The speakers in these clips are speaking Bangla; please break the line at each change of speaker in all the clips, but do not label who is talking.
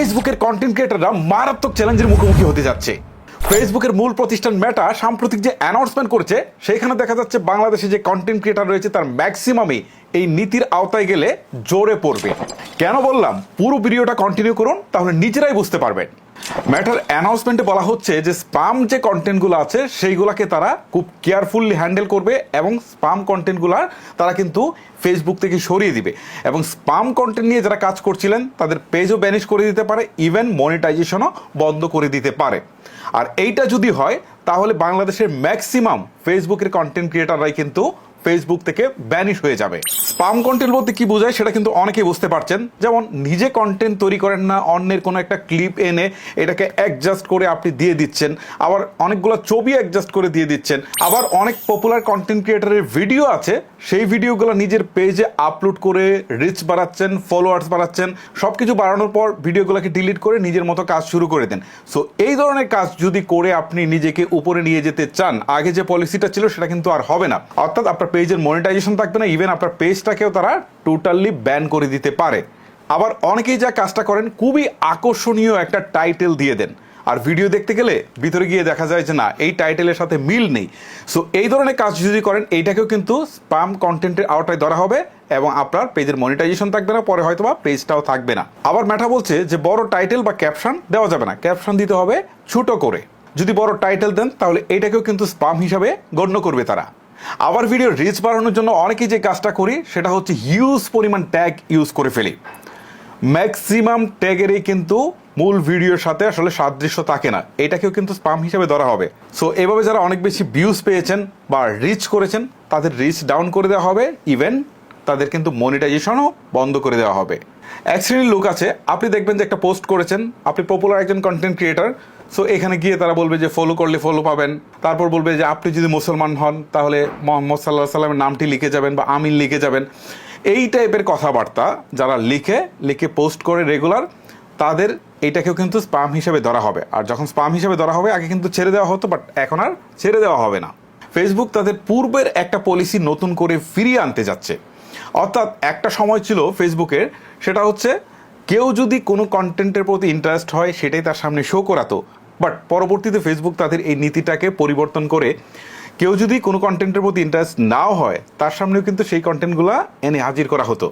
ফেসবুকের কন্টেন্ট ক্রিয়েটাররা মারাত্মক চ্যালেঞ্জের মুখোমুখি হতে যাচ্ছে। ফেসবুকের মূল প্রতিষ্ঠান মেটা সাম্প্রতিক যে অ্যানাউন্সমেন্ট করছে সেখানে দেখা যাচ্ছে বাংলাদেশে যে কন্টেন্ট ক্রিয়েটার রয়েছে তার ম্যাক্সিমামই এই নীতির আওতায় গেলে জোরে পড়বে। কেন বললাম? পুরো ভিডিওটা কন্টিনিউ করুন, তাহলে নিজেরাই বুঝতে পারবেন। ম্যাটার অ্যানাউন্সমেন্টে বলা হচ্ছে যে স্পাম যে কন্টেন্টগুলো আছে, সেইগুলোকে তারা খুব কেয়ারফুলি হ্যান্ডেল করবে এবং স্পাম কন্টেন্টগুলার তারা কিন্তু ফেসবুক থেকে সরিয়ে দিবে। এবং স্পাম কন্টেন্ট নিয়ে যারা কাজ করছিলেন, তাদের পেজও ব্যানিশ করে দিতে পারে, ইভেন মনিটাইজেশনও বন্ধ করে দিতে পারে। আর এইটা যদি হয়, তাহলে বাংলাদেশের ম্যাক্সিমাম ফেসবুকের কন্টেন্ট ক্রিয়েটাররাই কিন্তু ফেসবুক থেকে ব্যানিশ হয়ে যাবে। স্পাম কন্টেন্ট বলতে কি বোঝায় সেটা কিন্তু অনেকেই বুঝতে পারছেন। যেমন, নিজে কন্টেন্ট তৈরি করেন না, অন্যের কোনো একটা ক্লিপ এনে এটাকে অ্যাডজাস্ট করে আপনি দিয়ে দিচ্ছেন। আবার অনেকগুলো ছবি অ্যাডজাস্ট করে দিয়ে দিচ্ছেন। আবার অনেক পপুলার কন্টেন্ট ক্রিয়েটারের ভিডিও আছে সেই ভিডিওগুলো নিজের পেজে আপলোড করে রিচ বাড়াচ্ছেন ফলোয়ার্স বাড়াচ্ছেন সব কিছু বাড়ানোর পর ভিডিওগুলোকে ডিলিট করে নিজের মতো কাজ শুরু করে দেন। সো এই ধরনের কাজ যদি করে আপনি নিজেকে উপরে নিয়ে যেতে চান, আগে যে পলিসিটা ছিল সেটা কিন্তু আর হবে না। অর্থাৎ আপনার পেজের মনিটাইজেশন থাকবে না ইভেন আপনার পেজটাকেও তারা টোটালি ব্যান করে দিতে পারে। আবার অনেকেই যা কাজটা করেন, খুবই আকর্ষণীয় একটা টাইটেল দিয়ে দেন। আর ভিডিও দেখতে গেলে ভিতরে গিয়ে দেখা যায় যে না, এই টাইটেলের সাথে মিল নেই। সো এই ধরনের কাজ যদি করেন, এইটাকেও কিন্তু স্পাম কন্টেন্টের আওতায় ধরা হবে এবং আপনার পেজের মনিটাইজেশন থাকবে না, পরে হয়তো বা পেজটাও থাকবে না। আবার ম্যাটা বলছে যে, বড় টাইটেল বা ক্যাপশন দেওয়া যাবে না। ক্যাপশন দিতে হবে ছোট করে। যদি বড় টাইটেল দেন, তাহলে এইটাকেও কিন্তু স্পাম হিসাবে গণ্য করবে তারা। আবার ভিডিও রিচ বাড়ানোর জন্য অনেকেই যে কাজটা করি, সেটা হচ্ছে হিউজ পরিমাণ ট্যাগ ইউজ করে ফেলি। ম্যাক্সিমাম ট্যাগেরই কিন্তু মূল ভিডিওর সাথে আসলে সাদৃশ্য থাকে না। এটাকেও কিন্তু স্পাম হিসেবে ধরা হবে। সো এভাবে যারা অনেক বেশি ভিউজ পেয়েছেন বা রিচ করেছেন, তাদের রিচ ডাউন করে দেওয়া হবে। ইভেন তাদের কিন্তু মনিটাইজেশনও বন্ধ করে দেওয়া হবে। এক শ্রেণির লোক আছে। আপনি দেখবেন যে একটা পোস্ট করেছেন। আপনি পপুলার একজন কন্টেন্ট ক্রিয়েটার সো এখানে গিয়ে তারা বলবে যে ফলো করলে ফলো পাবেন। তারপর বলবে যে আপনি যদি মুসলমান হন, তাহলে মোহাম্মদ সাল্লাহ সাল্লামের নামটি লিখে যাবেন বা আমিন লিখে যাবেন। এই টাইপের কথাবার্তা যারা লিখে লিখে পোস্ট করে রেগুলার তাদের এইটাকেও কিন্তু স্পাম হিসেবে ধরা হবে। আর যখন স্পাম হিসেবে ধরা হবে, আগে কিন্তু ছেড়ে দেওয়া হতো বাট এখন আর ছেড়ে দেওয়া হবে না। ফেসবুক তাদের পূর্বের একটা পলিসি নতুন করে ফিরিয়ে আনতে যাচ্ছে। অর্থাৎ একটা সময় ছিল ফেসবুকের সেটা হচ্ছে কেউ যদি কোনো কন্টেন্টের প্রতি ইন্টারেস্ট হয়, সেটাই তার সামনে শো করাতো। বাট পরবর্তীতে ফেসবুক তাদের এই নীতিটাকে পরিবর্তন করে কেউ যদি কোনো কন্টেন্টের প্রতি ইন্টারেস্ট নাও হয়, তার সামনেও কিন্তু সেই কন্টেন্টগুলো এনে হাজির করা হতো।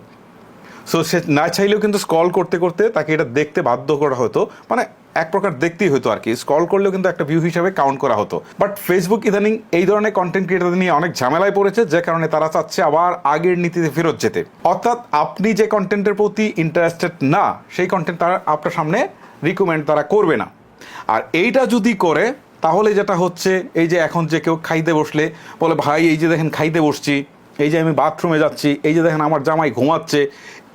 সো সে না চাইলেও কিন্তু স্ক্রল করতে করতে তাকে এটা দেখতে বাধ্য করা হতো। মানে এক প্রকার দেখতেই হতো আর কি স্ক্রল করলেও কিন্তু একটা ভিউ হিসাবে কাউন্ট করা হতো। বাট ফেসবুক ইদানিং এই ধরনের কন্টেন্ট ক্রিয়েটারদের নিয়ে অনেক ঝামেলায় পড়েছে, যে কারণে তারা চাচ্ছে আবার আগের নীতিতে ফেরত যেতে। অর্থাৎ আপনি যে কন্টেন্টের প্রতি ইন্টারেস্টেড না, সেই কন্টেন্ট তারা আপনার সামনে রিকমেন্ড তারা করবে না। আর এইটা যদি করে তাহলে যেটা হচ্ছে, এই যে এখন যে কেউ খাইতে বসলে বলে, ভাই, এই যে দেখেন খাইতে বসছি, এই যে আমি বাথরুমে যাচ্ছি, এই যে দেখেন আমার জামাই ঘুমাচ্ছে।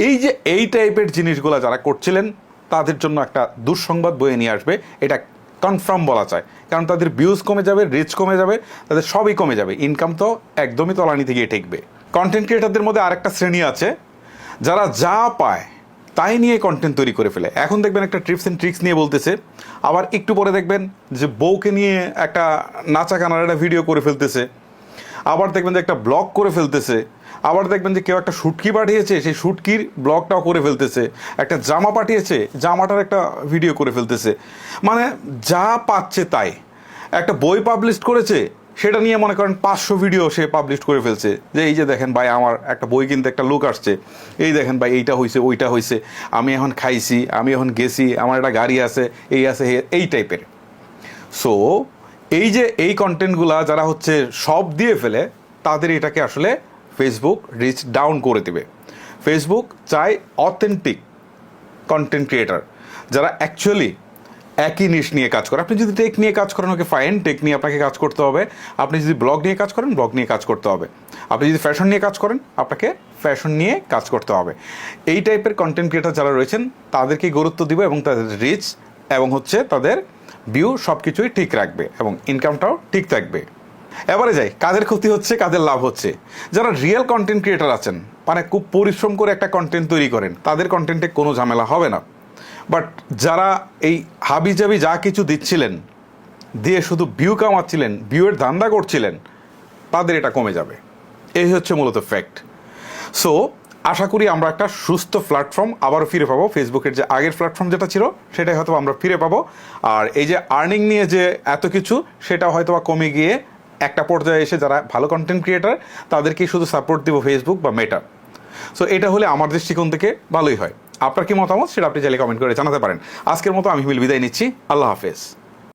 এই যে এই টাইপের জিনিসগুলো যারা করছিলেন, তাদের জন্য একটা দুঃসংবাদ বয়ে নিয়ে আসবে। এটা কনফার্ম বলা যায়। কারণ তাদের ভিউজ কমে যাবে রিচ কমে যাবে, তাদের সবই কমে যাবে। ইনকাম তো একদমই তলানিতে গিয়ে ঠেকবে। কন্টেন্ট ক্রিয়েটারদের মধ্যে আরেকটা শ্রেণি আছে, যারা যা পায় তাই নিয়ে কন্টেন্ট তৈরি করে ফেলে। এখন দেখবেন একটা ট্রিপস অ্যান্ড ট্রিক্স নিয়ে বলতেছে। আবার একটু পরে দেখবেন যে বউকে নিয়ে একটা নাচা কানার একটা ভিডিও করে ফেলতেছে। আবার দেখবেন যে একটা ব্লগ করে ফেলতেছে। আবার দেখবেন যে কেউ একটা শুটকি পাঠিয়েছে, সেই শুটকির ব্লগটাও করে ফেলতেছে। একটা জামা পাঠিয়েছে, জামাটার একটা ভিডিও করে ফেলতেছে। মানে যা পাচ্ছে তাই। একটা বই পাবলিশ করেছে সেটা নিয়ে মনে করেন পাঁচশো ভিডিও সে পাবলিশ করে ফেলছে। যে এই যে দেখেন ভাই, আমার একটা বই কিনতে একটা লোক আসছে। এই দেখেন ভাই, এইটা হয়েছে ওইটা হয়েছে আমি এখন খাইছি, আমি এখন গেছি, আমার একটা গাড়ি আছে, এই আছে এই টাইপের সো এই যে এই কন্টেন্টগুলা যারা হচ্ছে সব দিয়ে ফেলে, তাদের এটাকে আসলে ফেসবুক রিচ ডাউন করে দেবে। ফেসবুক চায় অথেন্টিক কন্টেন্ট ক্রিয়েটার যারা অ্যাকচুয়ালি একই নিশ নিয়ে কাজ করে। আপনি যদি টেক নিয়ে কাজ করেন ওকে ফাইন টেক নিয়ে আপনাকে কাজ করতে হবে। আপনি যদি ব্লগ নিয়ে কাজ করেন ব্লগ নিয়ে কাজ করতে হবে। আপনি যদি ফ্যাশন নিয়ে কাজ করেন, আপনাকে ফ্যাশন নিয়ে কাজ করতে হবে। এই টাইপের কন্টেন্ট ক্রিয়েটার যারা রয়েছেন তাদেরকে গুরুত্ব দিব এবং তাদের রিচ এবং হচ্ছে তাদের ভিউ সব কিছুই ঠিক রাখবে এবং ইনকামটাও ঠিক থাকবে। এবারে যাই, কাদের ক্ষতি হচ্ছে, কাদের লাভ হচ্ছে? যারা রিয়েল কন্টেন্ট ক্রিয়েটার আছেন মানে খুব পরিশ্রম করে একটা কন্টেন্ট তৈরি করেন, তাদের কন্টেন্টে কোনো ঝামেলা হবে না। বাট যারা এই হাবিজাবি যা কিছু দিচ্ছিলেন, দিয়ে শুধু ভিউ কামাচ্ছিলেন ভিউয়ের ধান্দা করছিলেন, তাদের এটা কমে যাবে। এই হচ্ছে মূলত ফ্যাক্ট সো আশা করি আমরা একটা সুস্থ প্ল্যাটফর্ম আবারও ফিরে পাবো। ফেসবুকের যে আগের প্ল্যাটফর্ম যেটা ছিল, সেটাই হয়তো আমরা ফিরে পাবো। আর এই যে আর্নিং নিয়ে যে এত কিছু, সেটা হয়তো কমে গিয়ে একটা পর্যায়ে এসে যারা ভালো কন্টেন্ট ক্রিয়েটার তাদেরকেই শুধু সাপোর্ট দিব ফেসবুক বা মেটা সো এটা হলে আমার দৃষ্টিকোণ থেকে ভালোই হয়। আপনার কি মতামত সেটা আপনি চাইলে কমেন্ট করে জানাতে পারেন। আজকের মতো আমি বিল বিদায় নিচ্ছি। আল্লাহ হাফেজ।